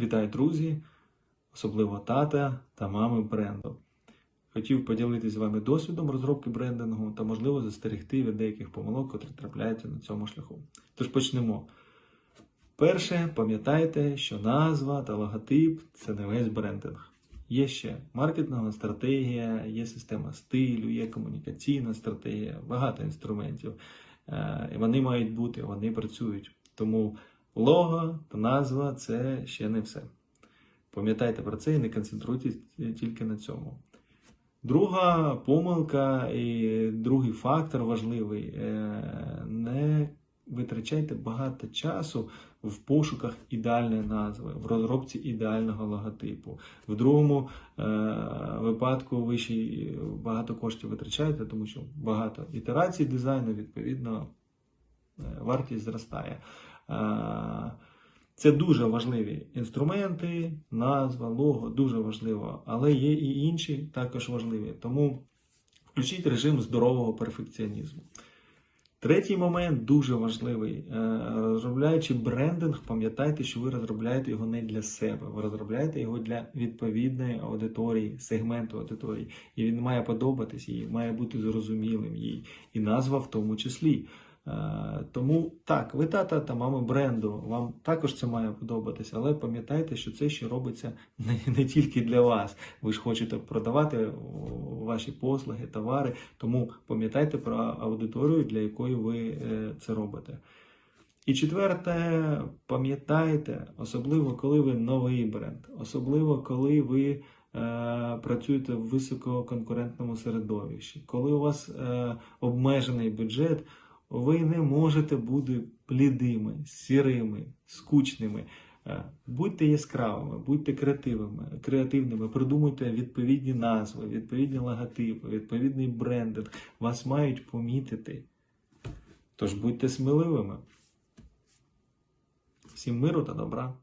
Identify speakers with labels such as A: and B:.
A: Вітаю, друзі, особливо тата та мами бренду. Хотів поділитися з вами досвідом розробки брендингу та, можливо, застерегти від деяких помилок, котрі трапляються на цьому шляху. Тож почнемо. Перше, пам'ятайте, що назва та логотип це не весь брендинг. Є ще маркетингова стратегія, є система стилю, є комунікаційна стратегія, багато інструментів. Е, вони мають бути, вони працюють. Тому лого назва це ще не все. Пам'ятайте про це і не концентруйтесь тільки на цьому. Друга помилка і другий фактор важливий: е, не витрачайте багато часу в пошуках ідеальної назви, в розробці ідеального логотипу. В другому е, випадку ви ще багато коштів витрачаєте, тому що багато ітерацій дизайну, відповідно, е, вартість зростає. Е, Це дуже важливі інструменти, назва, лого, дуже важливо, але є і інші також важливі. Тому включіть режим здорового перфекціонізму. Третій момент дуже важливий. Е, Розробляючи брендинг, пам'ятайте, що ви розробляєте його не для себе, ви розробляєте його для відповідної аудиторії, сегменту аудиторії. І він має подобатись їй, має бути зрозумілим їй, і назва в тому числі. Е, Тому так, ви тата та мама бренду, вам також це має подобатись, але пам'ятайте, що це ще робиться не, не тільки для вас. Ви ж хочете продавати ваші послуги, товари, тому пам'ятайте про аудиторію, для якої ви е, це робите. І четверте, пам'ятайте, особливо коли ви новий бренд, особливо коли ви е, працюєте в висококонкурентному середовищі, коли у вас е, обмежений бюджет, ви не можете бути блідими, сірими, скучними. Е, Будьте яскравими, будьте креативними, креативними, придумуйте відповідні назви, відповідні логотипи, відповідний брендинг. Вас мають помітити. Тож будьте сміливими. Всім миру та добра.